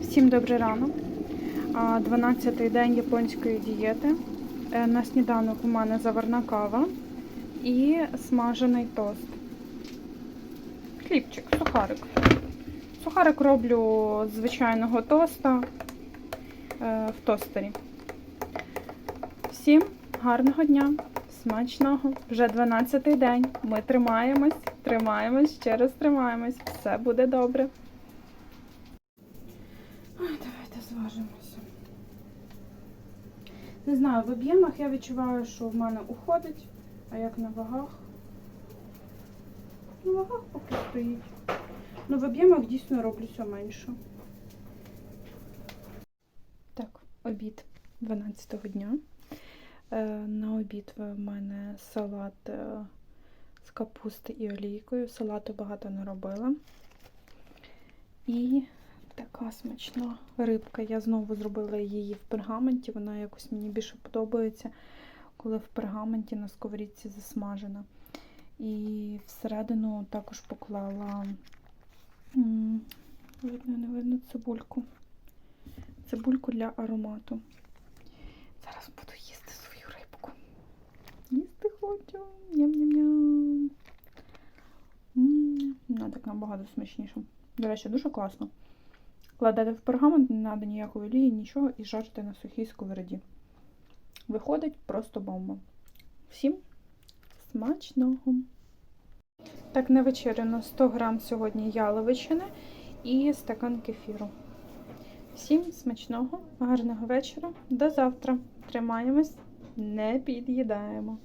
Всім добрий ранок. 12-й день японської дієти. Е, На сніданок у мене заварна кава і смажений тост. Хлібчик, сухарик. Сухарик роблю з звичайного тоста е, в тостері. Всім гарного дня, смачного. Вже 12-й день. Ми тримаємось, тримаємось, ще раз тримаємось. Все буде добре. Ой, давайте зважимося. Не знаю, в об'ємах я відчуваю, що в мене уходить, а як на вагах. На вагах поки стоїть. Ну, в об'ємах дійсно роблюся менше. Так, обід 12-го дня. Е, на обід в мене салат е, з капусти і олійкою. Салату багато не робила. І така смачна рибка. Я знову зробила її в пергаменті. Вона якось мені більше подобається, коли в пергаменті на сковорідці засмажена. І всередину також поклала видно, не видно цибульку. Цибульку для аромату. Зараз буду їсти свою рибку. Їсти хочу. Ням-ням-ням. Вона так набагато смачніше. До речі, дуже класно. Кладете в пергамент, не треба ніякої олії, нічого, і жарте на сухій сковороді. Виходить просто бомба. Всім смачного! Так, на вечерю на 100 грам сьогодні яловичини і стакан кефіру. Всім смачного, гарного вечора. До завтра. Тримаємось, не під'їдаємо.